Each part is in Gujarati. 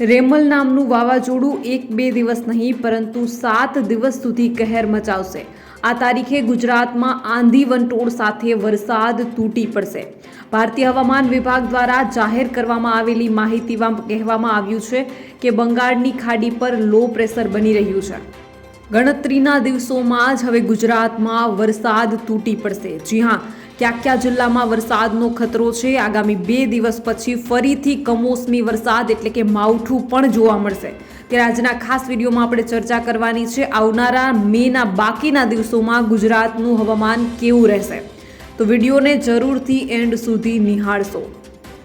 રેમલ નામનું વાવાઝોડું એક બે દિવસ નહીં, પરંતુ સાત દિવસ સુધી કહેર મચાવશે. આ તારીખે ગુજરાતમાં આંધી વંટોળ સાથે વરસાદ તૂટી પડશે. ભારતીય હવામાન વિભાગ દ્વારા જાહેર કરવામાં આવેલી માહિતીમાં કહેવામાં આવ્યું છે કે બંગાળની ખાડી પર લો પ્રેશર બની રહ્યું છે. ગણતરીના દિવસોમાં જ હવે ગુજરાતમાં વરસાદ તૂટી પડશે. જી હા ક્યાં ક્યાં જિલ્લામાં વરસાદનો ખતરો છે? આગામી બે દિવસ પછી ફરીથી કમોસમી વરસાદ એટલે કે માવઠું પણ જોવા મળશે. ત્યારે આજના ખાસ વિડીયોમાં આપણે ચર્ચા કરવાની છે આવનારા મેના બાકીના દિવસોમાં ગુજરાતનું હવામાન કેવું રહેશે. તો વિડીયોને જરૂરથી એન્ડ સુધી નિહાળશો.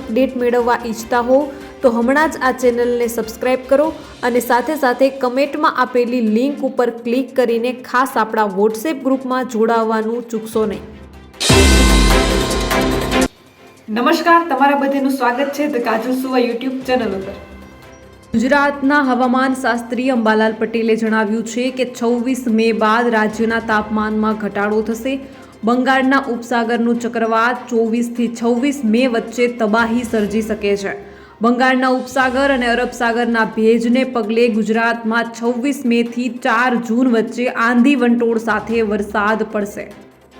અપડેટ મેળવવા ઈચ્છતા હો તો હમણાં જ આ ચેનલને સબસ્ક્રાઇબ કરો અને સાથે સાથે કમેન્ટમાં આપેલી લિંક ઉપર ક્લિક કરીને ખાસ આપણા વોટ્સએપ ગ્રુપમાં જોડાવવાનું ચૂકશો નહીં. નમસ્કાર તમારા બધાનું સ્વાગત છે ધ કાજલ સુવા યુટ્યુબ ચેનલ ઉપર. ગુજરાતના હવામાન શાસ્ત્રી અંબાલાલ પટેલે જણાવ્યું છે કે છવ્વીસ મે બાદ રાજ્યના તાપમાનમાં ઘટાડો થશે. બંગાળના ઉપસાગરનું ચક્રવાત ચોવીસથી છવ્વીસ મે વચ્ચે તબાહી સર્જી શકે છે. બંગાળના ઉપસાગર અને અરબ સાગરના ભેજને પગલે ગુજરાતમાં છવ્વીસ મેથી ચાર જૂન વચ્ચે આંધી વંટોળ સાથે વરસાદ પડશે.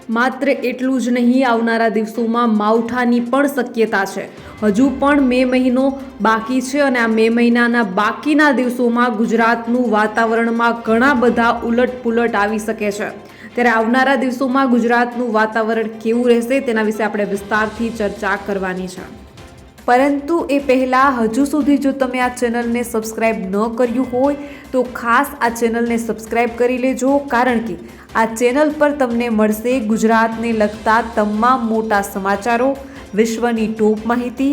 માત્ર એટલું જ નહીં, આવનારા દિવસોમાં માવઠાની પણ શક્યતા છે. હજુ પણ મે મહિનો બાકી છે અને આ મે મહિનાના બાકીના દિવસોમાં ગુજરાતનું વાતાવરણમાં ઘણા બધા ઉલટપુલટ આવી શકે છે. ત્યારે આવનારા દિવસોમાં ગુજરાતનું વાતાવરણ કેવું રહેશે તેના વિશે આપણે વિસ્તારથી ચર્ચા કરવાની છે. પરંતુ એ પહેલાં હજુ સુધી જો તમે આ ચેનલને સબસ્ક્રાઇબ ન કર્યું હોય, તો ખાસ આ ચેનલને સબસ્ક્રાઇબ કરી લેજો, કારણ કે આ ચેનલ પર તમને મળશે ગુજરાતને લગતા તમામ મોટા સમાચારો, વિશ્વની ટોપ માહિતી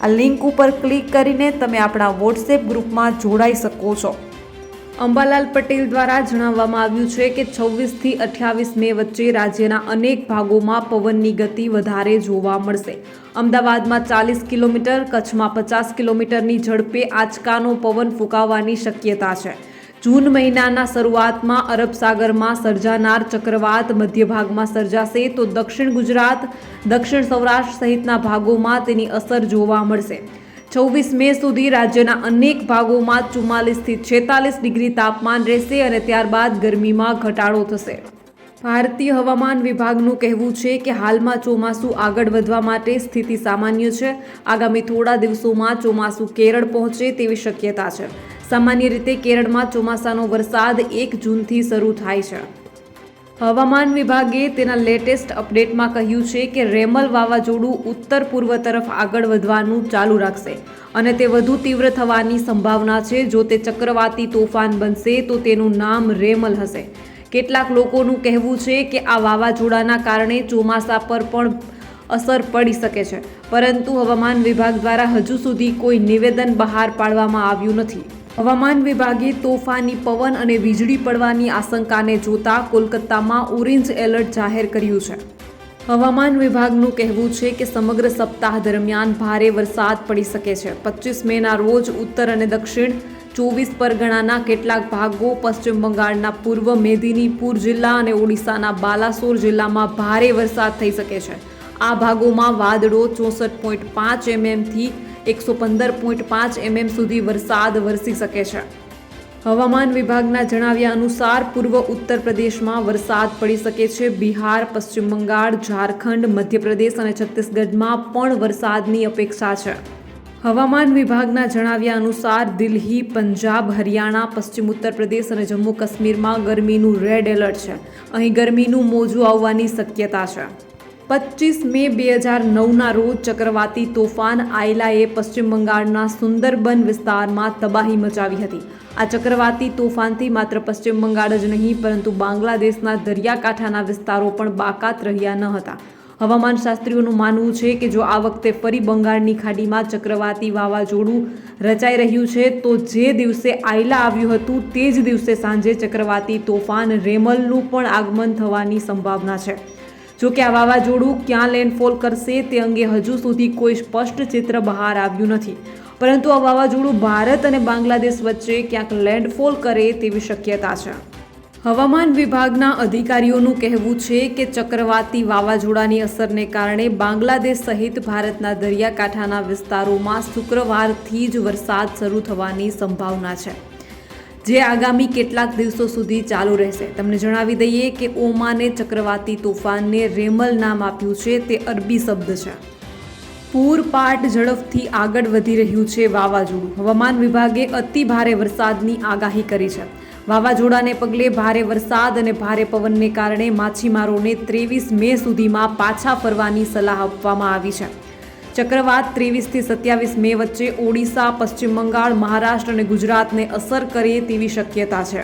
આ લિંક ઉપર ક્લિક કરીને તમે આપણા વોટ્સએપ ગ્રુપમાં જોડાઈ શકો છો. અંબાલાલ પટેલ દ્વારા જણાવવામાં આવ્યું છે કે છવ્વીસથી અઠ્યાવીસ મે વચ્ચે રાજ્યના અનેક ભાગોમાં પવનની ગતિ વધારે જોવા મળશે. અમદાવાદમાં ચાલીસ કિલોમીટર, કચ્છમાં પચાસ કિલોમીટરની ઝડપે આંચકાનો પવન ફૂંકાવાની શક્યતા છે. જૂન મહિનાના શરૂઆતમાં અરબ સાગરમાં સર્જાનાર ચક્રવાત મધ્ય ભાગમાં સર્જાશે તો દક્ષિણ ગુજરાત, દક્ષિણ સૌરાષ્ટ્ર સહિતના ભાગોમાં તેની અસર જોવા મળશે. છવ્વીસ મે સુધી રાજ્યના અનેક ભાગોમાં ચુમ્માલીસથી છેતાલીસ ડિગ્રી તાપમાન રહેશે અને ત્યારબાદ ગરમીમાં ઘટાડો થશે. ભારતીય હવામાન વિભાગનું કહેવું છે કે હાલમાં ચોમાસું આગળ વધવા માટે સ્થિતિ સામાન્ય છે. આગામી થોડા દિવસોમાં ચોમાસું કેરળ પહોંચે તેવી શક્યતા છે. સામાન્ય રીતે કેરળમાં ચોમાસાનો વરસાદ એક જૂનથી શરૂ થાય છે. હવામાન વિભાગે તેના લેટેસ્ટ અપડેટમાં કહ્યું છે કે રેમલ વાવાઝોડું ઉત્તર પૂર્વ તરફ આગળ વધવાનું ચાલુ રાખશે અને તે વધુ તીવ્ર થવાની સંભાવના છે. જો તે ચક્રવાતી તોફાન બનશે તો તેનું નામ રેમલ હશે. કેટલાક લોકોનું કહેવું છે કે આ વાવાઝોડાના કારણે ચોમાસા પર પણ અસર પડી શકે છે, પરંતુ હવામાન વિભાગ દ્વારા હજુ સુધી કોઈ નિવેદન બહાર પાડવામાં આવ્યું નથી. હવામાન વિભાગે તોફાની પવન અને વીજળી પડવાની આશંકાને જોતા કોલકાતામાં ઓરેન્જ એલર્ટ જાહેર કર્યું છે. હવામાન વિભાગનું કહેવું છે કે સમગ્ર સપ્તાહ દરમિયાન ભારે વરસાદ પડી શકે છે. પચીસ મેના રોજ ઉત્તર અને દક્ષિણ ચોવીસ પરગણાના કેટલાક ભાગો, પશ્ચિમ બંગાળના પૂર્વ મેદિનીપુર જિલ્લા અને ઓડિશાના બાલાસોર જિલ્લામાં ભારે વરસાદ થઈ શકે છે. આ ભાગોમાં વાદળો ચોસઠ પોઈન્ટ પાંચ એમએમથી એકસો પંદર પોઈન્ટ પાંચ એમએમ સુધી વરસાદ વરસી શકે છે. હવામાન વિભાગના જણાવ્યા અનુસાર પૂર્વ ઉત્તર પ્રદેશમાં વરસાદ પડી શકે છે. બિહાર, પશ્ચિમ બંગાળ, ઝારખંડ, મધ્યપ્રદેશ અને છત્તીસગઢમાં પણ વરસાદની અપેક્ષા છે. હવામાન વિભાગના જણાવ્યા અનુસાર દિલ્હી, પંજાબ, હરિયાણા, પશ્ચિમ ઉત્તર પ્રદેશ અને જમ્મુ કાશ્મીરમાં ગરમીનું રેડ એલર્ટ છે. અહીં ગરમીનું મોજું આવવાની શક્યતા છે. પચીસ મે બે હજાર નવના રોજ ચક્રવાતી તોફાન આયલાએ પશ્ચિમ બંગાળના સુંદરબન વિસ્તારમાં તબાહી મચાવી હતી. આ ચક્રવાતી તોફાનથી માત્ર પશ્ચિમ બંગાળ જ નહીં, પરંતુ બાંગ્લાદેશના દરિયાકાંઠાના વિસ્તારો પણ બાકાત રહ્યા ન હતા. હવામાન શાસ્ત્રીઓનું માનવું છે કે જો આ વખતે ફરી બંગાળની ખાડીમાં ચક્રવાતી વાવાઝોડું રચાઈ રહ્યું છે, તો જે દિવસે આયલા આવ્યું હતું, તે જ દિવસે સાંજે ચક્રવાતી તોફાન રેમલનું પણ આગમન થવાની સંભાવના છે. જો કે આ વાવાઝોડું ક્યાં લેન્ડફોલ કરશે તે અંગે હજુ સુધી કોઈ સ્પષ્ટ ચિત્ર બહાર આવ્યું નથી. પરંતુ આ વાવાઝોડું ભારત અને બાંગ્લાદેશ વચ્ચે ક્યાંક લેન્ડફોલ કરે તેવી શક્યતા છે. હવામાન વિભાગના અધિકારીઓનું કહેવું છે કે ચક્રવાતી વાવાઝોડાની અસરને કારણે બાંગ્લાદેશ સહિત ભારતના દરિયાકાંઠાના વિસ્તારોમાં શુક્રવારથી જ વરસાદ શરૂ થવાની સંભાવના છે. જે આગામી કેટલાક દિવસો સુધી ચાલુ રહેશે. તમને જણાવી દઈએ કે ઓમાને ચક્રવાતી તોફાનને રેમલ નામ આપ્યું છે, તે અરબી શબ્દ છે. પૂરપાટ ઝડપથી આગળ વધી રહ્યું છે વાવાઝોડું. હવામાન વિભાગે અતિ ભારે વરસાદની આગાહી કરી છે. વાવાઝોડાને પગલે ભારે વરસાદ અને ભારે પવનને કારણે માછીમારોને ત્રેવીસ મે સુધીમાં પાછા ફરવાની સલાહ આપવામાં આવી છે. ચક્રવાત ત્રેવીસથી સત્યાવીસ મે વચ્ચે ઓડિશા, પશ્ચિમ બંગાળ, મહારાષ્ટ્ર અને ગુજરાતને અસર કરે તેવી શક્યતા છે.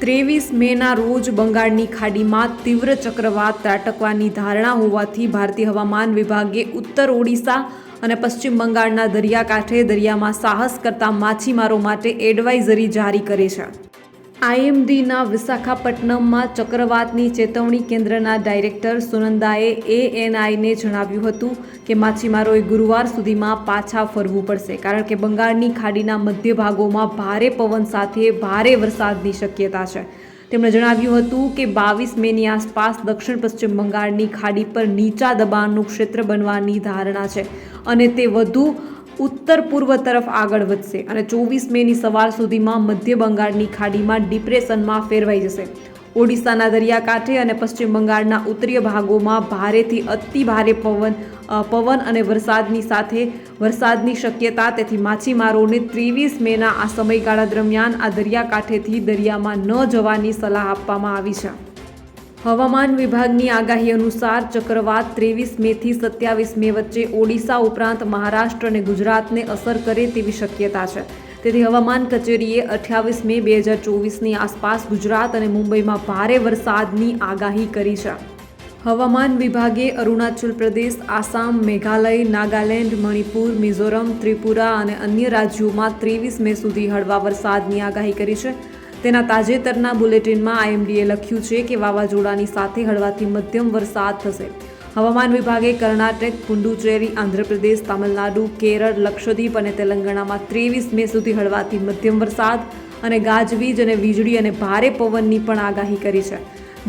ત્રેવીસ મેના રોજ બંગાળની ખાડીમાં તીવ્ર ચક્રવાત ત્રાટકવાની ધારણા હોવાથી ભારતીય હવામાન વિભાગે ઉત્તર ઓડિશા અને પશ્ચિમ બંગાળના દરિયાકાંઠે દરિયામાં સાહસ કરતા માછીમારો માટે એડવાઇઝરી જારી કરી છે. આઈએમડીના વિશાખાપટ્ટનમમાં ચક્રવાતની ચેતવણી કેન્દ્રના ડાયરેક્ટર સુનંદાએ એએનઆઈને જણાવ્યું હતું કે માછીમારોએ ગુરુવાર સુધીમાં પાછા ફરવું પડશે, કારણ કે બંગાળની ખાડીના મધ્ય ભાગોમાં ભારે પવન સાથે ભારે વરસાદની શક્યતા છે. તેમણે જણાવ્યું હતું કે બાવીસ મેની આસપાસ દક્ષિણ પશ્ચિમ બંગાળની ખાડી પર નીચા દબાણનું ક્ષેત્ર બનવાની ધારણા છે અને તે વધુ ઉત્તર પૂર્વ તરફ આગળ વધશે અને ચોવીસ મેની સવાર સુધીમાં મધ્ય બંગાળની ખાડીમાં ડિપ્રેશનમાં ફેરવાઈ જશે. ઓડિશાના દરિયાકાંઠે અને પશ્ચિમ બંગાળના ઉત્તરીય ભાગોમાં ભારેથી અતિ ભારે પવન પવન અને વરસાદની સાથે વરસાદની શક્યતા, તેથી માછીમારોને ત્રેવીસ મેના આ સમયગાળા દરમિયાન આ દરિયાકાંઠેથી દરિયામાં ન જવાની સલાહ આપવામાં આવી છે. હવામાન વિભાગની આગાહી અનુસાર ચક્રવાત ત્રેવીસ મેથી સત્યાવીસ મે વચ્ચે ઓડિશા ઉપરાંત મહારાષ્ટ્ર અને ગુજરાતને અસર કરે તેવી શક્યતા છે. તેથી હવામાન કચેરીએ અઠ્યાવીસ મે બે હજાર ચોવીસની આસપાસ ગુજરાત અને મુંબઈમાં ભારે વરસાદની આગાહી કરી છે. હવામાન વિભાગે અરુણાચલ પ્રદેશ, આસામ, મેઘાલય, નાગાલેન્ડ, મણિપુર, મિઝોરમ, ત્રિપુરા અને અન્ય રાજ્યોમાં ત્રેવીસ મે સુધી હળવા વરસાદની આગાહી કરી છે. તેના તાજેતરના બુલેટિનમાં આઈએમડીએ લખ્યું છે કે વાવાઝોડાની સાથે હળવાથી મધ્યમ વરસાદ થશે. હવામાન વિભાગે કર્ણાટક, પુડુચેરી, આંધ્રપ્રદેશ, તમિલનાડુ, કેરળ, લક્ષદ્વીપ અને તેલંગાણામાં ત્રેવીસ મે સુધી હળવાથી મધ્યમ વરસાદ અને ગાજવીજ અને વીજળી અને ભારે પવનની પણ આગાહી કરી છે.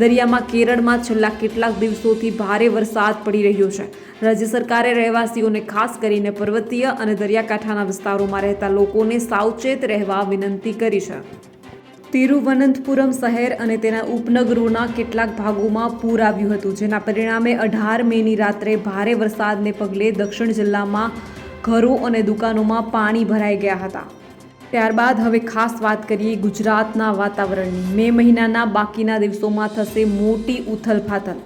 દરિયામાં કેરળમાં છેલ્લા કેટલાક દિવસોથી ભારે વરસાદ પડી રહ્યો છે. રાજ્ય સરકારે રહેવાસીઓને ખાસ કરીને પર્વતીય અને દરિયાકાંઠાના વિસ્તારોમાં રહેતા લોકોને સાવચેત રહેવા વિનંતી કરી છે. તિરુવનંતપુરમ શહેર અને તેના ઉપનગરોના કેટલાક ભાગોમાં પૂર આવ્યું હતું, જેના પરિણામે અઢાર મેની રાત્રે ભારે વરસાદને પગલે દક્ષિણ જિલ્લામાં ઘરો અને દુકાનોમાં પાણી ભરાઈ ગયા હતા. ત્યારબાદ હવે ખાસ વાત કરીએ ગુજરાતના વાતાવરણની. મે મહિનાના બાકીના દિવસોમાં થશે મોટી ઉથલફાથલ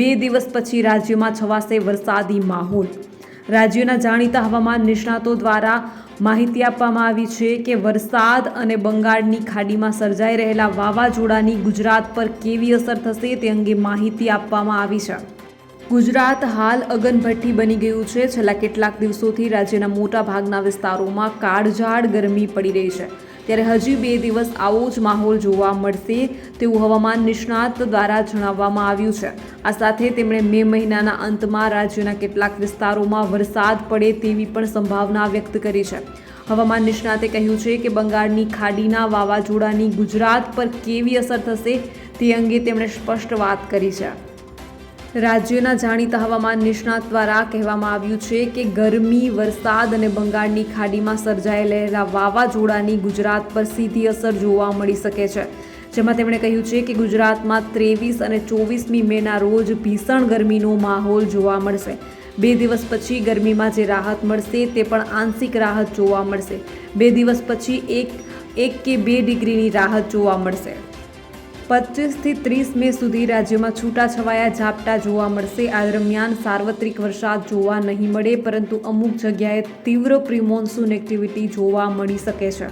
બે દિવસ પછી રાજ્યમાં છવાશે વરસાદી માહોલ. રાજ્યના જાણીતા હવામાન નિષ્ણાતો દ્વારા માહિતી આપવામાં આવી છે કે વરસાદ અને બંગાળની ખાડીમાં સર્જાઈ રહેલા વાવાઝોડાની ગુજરાત પર કેવી અસર થશે તે અંગે માહિતી આપવામાં આવી છે. ગુજરાત હાલ અગનભઠ્ઠી બની ગયું છે. છેલ્લા કેટલાક દિવસોથી રાજ્યના મોટા ભાગના વિસ્તારોમાં કાળઝાળ ગરમી પડી રહી છે. ત્યારે હજી બે દિવસ આવો જ માહોલ જોવા મળશે તેવું હવામાન નિષ્ણાત દ્વારા જણાવવામાં આવ્યું છે. આ સાથે તેમણે મે મહિનાના અંતમાં રાજ્યના કેટલાક વિસ્તારોમાં વરસાદ પડે તેવી પણ સંભાવના વ્યક્ત કરી છે. હવામાન નિષ્ણાતે કહ્યું છે કે બંગાળની ખાડીના વાવાઝોડાની ગુજરાત પર કેવી અસર થશે તે અંગે તેમણે સ્પષ્ટ વાત કરી છે. રાજ્યના જાણીતા હવામાન નિષ્ણાત દ્વારા કહેવામાં આવ્યું છે કે ગરમી, વરસાદ અને બંગાળની ખાડીમાં સર્જાયેલા વાવાઝોડાની ગુજરાત પર સીધી અસર જોવા મળી શકે છે. જેમાં તેમણે કહ્યું છે કે ગુજરાતમાં ત્રેવીસ અને ચોવીસમી મેના રોજ ભીષણ ગરમીનો માહોલ જોવા મળશે. બે દિવસ પછી ગરમીમાં જે રાહત મળશે તે પણ આંશિક રાહત જોવા મળશે. બે દિવસ પછી એક એક કે બે ડિગ્રીની રાહત જોવા મળશે. પચીસથી ત્રીસ મે સુધી રાજ્યમાં છૂટાછવાયા ઝાપટા જોવા મળશે. આ દરમિયાન સાર્વત્રિક વરસાદ જોવા નહીં મળે, પરંતુ અમુક જગ્યાએ તીવ્ર પ્રિમોન્સૂન એક્ટિવિટી જોવા મળી શકે છે.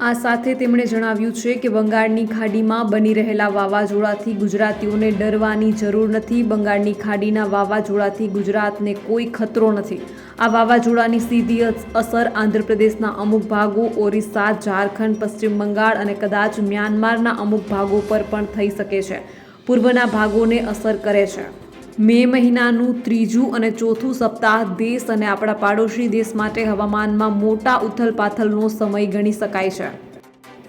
આ સાથે તેમણે જણાવ્યું છે કે બંગાળની ખાડીમાં બની રહેલા વાવાઝોડાથી ગુજરાતીઓને ડરવાની જરૂર નથી. બંગાળની ખાડીના વાવાઝોડાથી ગુજરાતને કોઈ ખતરો નથી. આ વાવાઝોડાની સીધી અસર આંધ્રપ્રદેશના અમુક ભાગો, ઓરિસ્સા, ઝારખંડ, પશ્ચિમ બંગાળ અને કદાચ મ્યાનમારના અમુક ભાગો પર પણ થઈ શકે છે. પૂર્વના ભાગોને અસર કરે છે. મે મહિનાનું ત્રીજું અને ચોથું સપ્તાહ દેશ અને આપણા પાડોશી દેશ માટે હવામાનમાં મોટા ઉથલપાથલનો સમય ગણી શકાય છે.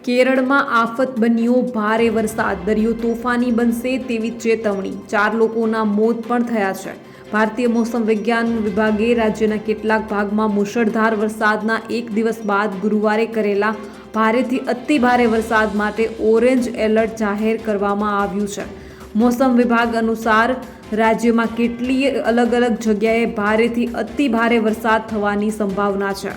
કેરળમાં આફત બન્યો, ભારે વરસાદ, દરિયો તોફાની બનશે તેવી ચેતવણી. ચાર લોકોના મોત પણ થયા છે. ભારતીય મોસમ વિજ્ઞાન વિભાગે રાજ્યના કેટલાક ભાગમાં મુશળધાર વરસાદના એક દિવસ બાદ ગુરુવારે કરેલા ભારેથી અતિ ભારે વરસાદ માટે ઓરેન્જ એલર્ટ જાહેર કરવામાં આવ્યું છે. મોસમ વિભાગ અનુસાર રાજ્યમાં કેટલીય અલગ અલગ જગ્યાએ ભારેથી અતિ ભારે વરસાદ થવાની સંભાવના છે.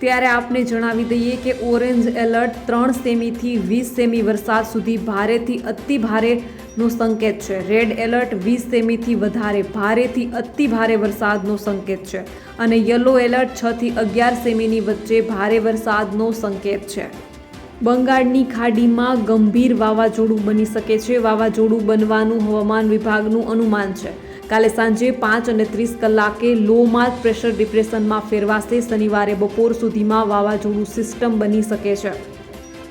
ત્યારે આપને જણાવી દઈએ કે ઓરેન્જ એલર્ટ ત્રણ સેમીથી વીસ સેમી વરસાદ સુધી ભારેથી અતિ ભારેનો સંકેત છે. રેડ એલર્ટ વીસ સેમીથી વધારે ભારેથી અતિ ભારે વરસાદનો સંકેત છે. અને યલો એલર્ટ છથી અગિયાર સેમીની વચ્ચે ભારે વરસાદનો સંકેત છે. બંગાળની ખાડીમાં ગંભીર વાવાઝોડું બની શકે છે. વાવાઝોડું બનવાનું હવામાન વિભાગનું અનુમાન છે. કાલે સાંજે પાંચ અને ત્રીસ કલાકે લો માર્ક પ્રેશર ડિપ્રેશનમાં ફેરવાશે. શનિવારે બપોર સુધીમાં વાવાઝોડું સિસ્ટમ બની શકે છે.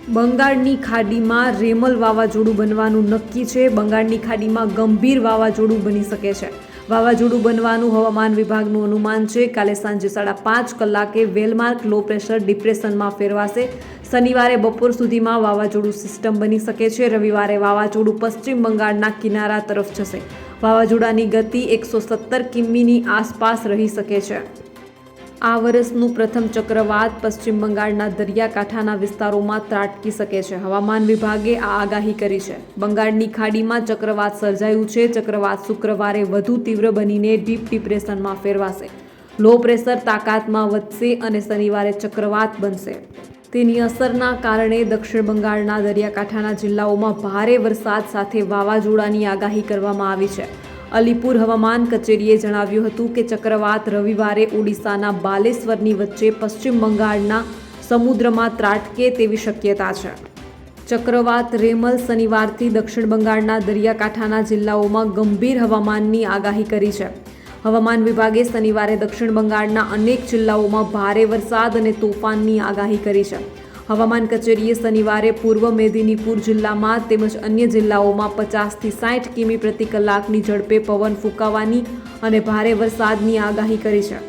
બંગાળની ખાડીમાં રેમલ વાવાઝોડું બનવાનું નક્કી છે. બંગાળની ખાડીમાં ગંભીર વાવાઝોડું બની શકે છે. વાવાઝોડું બનવાનું હવામાન વિભાગનું અનુમાન છે. કાલે સાંજે સાડા પાંચ કલાકે વેલમાર્ક લો પ્રેશર ડિપ્રેશનમાં ફેરવાશે. શનિવારે બપોર સુધીમાં વાવાઝોડું સિસ્ટમ બની શકે છે. રવિવારે વાવાઝોડું પશ્ચિમ બંગાળના કિનારા તરફ જશે. વાવાઝોડાની ગતિ એકસો સત્તર કિમીની આસપાસ રહી શકે છે. આ વર્ષનું પ્રથમ ચક્રવાત પશ્ચિમ બંગાળના દરિયાકાંઠાના વિસ્તારોમાં ત્રાટકી શકે છે. હવામાન વિભાગે આ આગાહી કરી છે. બંગાળની ખાડીમાં ચક્રવાત સર્જાયું છે. ચક્રવાત શુક્રવારે વધુ તીવ્ર બનીને ડીપ ડિપ્રેશનમાં ફેરવાશે. લો પ્રેશર તાકાતમાં વધશે અને શનિવારે ચક્રવાત બનશે. તેની અસરના કારણે દક્ષિણ બંગાળના દરિયાકાંઠાના જિલ્લાઓમાં ભારે વરસાદ સાથે વાવાઝોડાની આગાહી કરવામાં આવી છે. અલીપુર હવામાન કચેરીએ જણાવ્યું હતું કે ચક્રવાત રવિવારે ઓડિશાના બાલેશ્વરની વચ્ચે પશ્ચિમ બંગાળના સમુદ્રમાં ત્રાટકે તેવી શક્યતા છે. ચક્રવાત રેમલ શનિવારથી દક્ષિણ બંગાળના દરિયાકાંઠાના જિલ્લાઓમાં ગંભીર હવામાનની આગાહી કરી છે. હવામાન વિભાગે શનિવારે દક્ષિણ બંગાળના અનેક જિલ્લાઓમાં ભારે વરસાદ અને તોફાનની આગાહી કરી છે. હવામાન કચેરીએ શનિવારે પૂર્વ મેદિનીપુર જિલ્લામાં તેમજ અન્ય જિલ્લાઓમાં પચાસથી સાઠ કિમી પ્રતિ કલાકની ઝડપે પવન ફૂંકાવાની અને ભારે વરસાદની આગાહી કરી છે.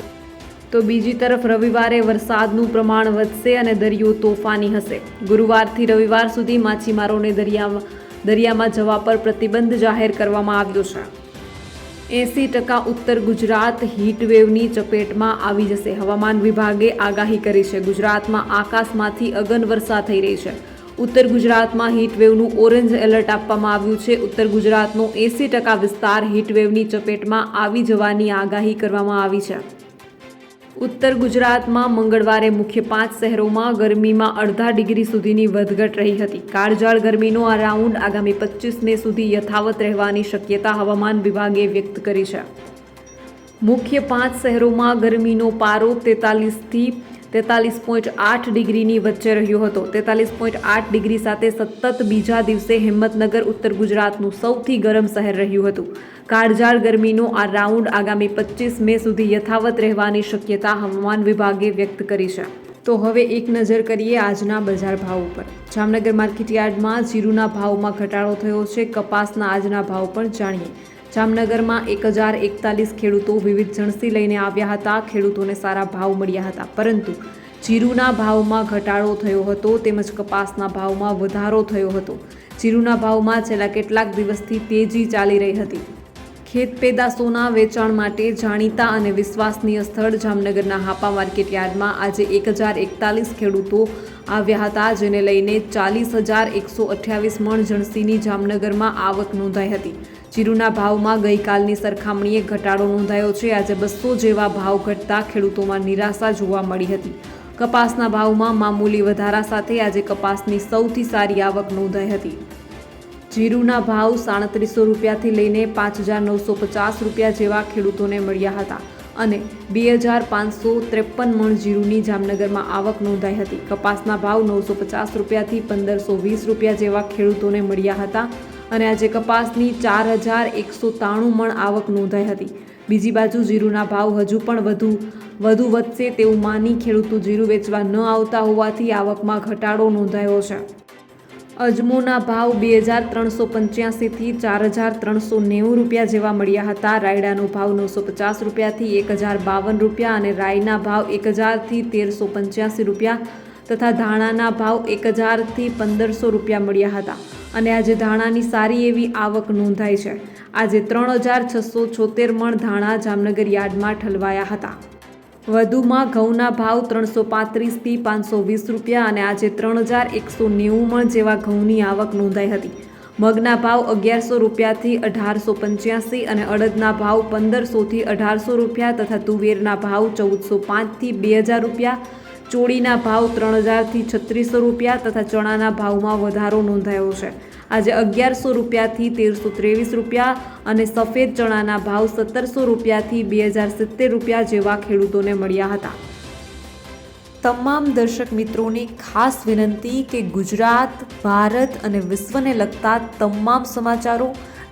તો બીજી તરફ રવિવારે વરસાદનું પ્રમાણ વધશે અને દરિયો તોફાની હશે. ગુરુવારથી રવિવાર સુધી માછીમારોને દરિયામાં દરિયામાં જવા પર પ્રતિબંધ જાહેર કરવામાં આવ્યો છે. એંસી ટકા ઉત્તર ગુજરાત હીટવેવની ચપેટમાં આવી જશે. હવામાન વિભાગે આગાહી કરી છે. ગુજરાતમાં આકાશમાંથી અગન વર્ષા થઈ રહી છે. ઉત્તર ગુજરાતમાં હીટવેવનું ઓરેન્જ એલર્ટ આપવામાં આવ્યું છે. ઉત્તર ગુજરાતનો એંસી ટકા વિસ્તાર હીટવેવની ચપેટમાં આવી જવાની આગાહી કરવામાં આવી છે. ઉત્તર ગુજરાતમાં મંગળવારે મુખ્ય પાંચ શહેરોમાં ગરમીમાં અડધા ડિગ્રી સુધીની વધઘટ રહી હતી. કાળઝાળ ગરમીનો આ રાઉન્ડ આગામી પચીસ મે સુધી યથાવત રહેવાની શક્યતા હવામાન વિભાગે વ્યક્ત કરી છે. મુખ્ય પાંચ શહેરોમાં ગરમીનો પારો તેતાલીસથી તેતાલીસ પોઈન્ટ આઠ ડિગ્રીની વચ્ચે રહ્યો હતો. તેતાલીસ પોઈન્ટ આઠ ડિગ્રી સાથે સતત બીજા દિવસે હિંમતનગર, ઉત્તર ગુજરાતનું સૌથી ગરમ શહેર રહ્યું હતું. કાળઝાળ ગરમીનો આ રાઉન્ડ આગામી પચીસ મે સુધી યથાવત રહેવાની શક્યતા હવામાન વિભાગે વ્યક્ત કરી છે. તો હવે એક નજર કરીએ આજના બજાર ભાવ ઉપર. જામનગર માર્કેટયાર્ડમાં જીરુના ભાવમાં ઘટાડો થયો છે. કપાસના આજના ભાવ પણ જાણીએ. જામનગરમાં એક હજાર એકતાલીસ ખેડૂતો વિવિધ જણસી લઈને આવ્યા હતા. ખેડૂતોને સારા ભાવ મળ્યા હતા, પરંતુ જીરુના ભાવમાં ઘટાડો થયો હતો તેમજ કપાસના ભાવમાં વધારો થયો હતો. જીરુના ભાવમાં છેલ્લા કેટલાક દિવસથી તેજી ચાલી રહી હતી. ખેત પેદાશોના વેચાણ માટે જાણીતા અને વિશ્વાસનીય સ્થળ જામનગરના હાપા માર્કેટ યાર્ડમાં આજે એક હજાર એકતાલીસ ખેડૂતો આવ્યા હતા, જેને લઈને ચાલીસ હજાર એકસો અઠ્યાવીસ મણ જણસીની જામનગરમાં આવક નોંધાઈ હતી. જીરુના ભાવમાં ગઈકાલની સરખામણીએ ઘટાડો નોંધાયો છે. આજે બસો જેવા ભાવ ઘટતા ખેડૂતોમાં નિરાશા જોવા મળી હતી. કપાસના ભાવમાં મામૂલી વધારા સાથે આજે કપાસની સૌથી સારી આવક નોંધાઈ હતી. જીરુના ભાવ સાડત્રીસો રૂપિયાથી લઈને પાંચ હજાર નવસો પચાસ રૂપિયા જેવા ખેડૂતોને મળ્યા હતા અને બે હજાર પાંચસો ત્રેપન મણ જીરુની જામનગરમાં આવક નોંધાઈ હતી. કપાસના ભાવ નવસો પચાસ રૂપિયાથી પંદરસો વીસ રૂપિયા જેવા ખેડૂતોને મળ્યા હતા. અને આજે કપાસની ચાર હજાર એકસો ત્રાણું મણ આવક નોંધાઈ હતી. બીજી બાજુ જીરુના ભાવ હજુ પણ વધુ વધુ વધશે તેવું માની ખેડૂતો જીરું વેચવા ન આવતા હોવાથી આવકમાં ઘટાડો નોંધાયો છે. અજમોના ભાવ બે હજાર ત્રણસો પંચ્યાસીથી ચાર હજાર ત્રણસો નેવું રૂપિયા જેવા મળ્યા હતા. રાયડાનો ભાવ નવસો પચાસ રૂપિયાથી એક હજાર બાવન રૂપિયા અને રાયના ભાવ એક હજારથી તેરસો પંચ્યાસી રૂપિયા તથા ધાણાના ભાવ એક હજારથી પંદરસો રૂપિયા મળ્યા હતા. અને આજે ધાણાની સારી એવી આવક નોંધાઈ છે. આજે ત્રણ હજાર છસો છોતેર મણ ધાણા જામનગર યાર્ડમાં ઠલવાયા હતા. વધુમાં ઘઉંના ભાવ ત્રણસો પાંત્રીસથી પાંચસો વીસ રૂપિયા અને આજે ત્રણ હજાર એકસો નેવું મણ જેવા ઘઉંની આવક નોંધાઈ હતી. મગના ભાવ અગિયારસો રૂપિયાથી અઢારસો પંચ્યાસી અને અડદના ભાવ પંદરસોથી અઢારસો રૂપિયા તથા તુવેરના ભાવ ચૌદસો પાંચથી બે હજાર રૂપિયા ચોળીના ભાવ ત્રણ હજારથી છત્રીસો રૂપિયા તથા ચણાના ભાવમાં વધારો નોંધાયો છે. આજે અગિયારસો રૂપિયાથી તેરસો ત્રેવીસ રૂપિયા અને સફેદ ચણાના ભાવ સત્તરસો રૂપિયાથી બે હજાર સિત્તેર રૂપિયા જેવા ખેડૂતોને મળ્યા હતા. તમામ દર્શક મિત્રોને ખાસ વિનંતી કે ગુજરાત, ભારત અને વિશ્વને લગતા તમામ સમાચારો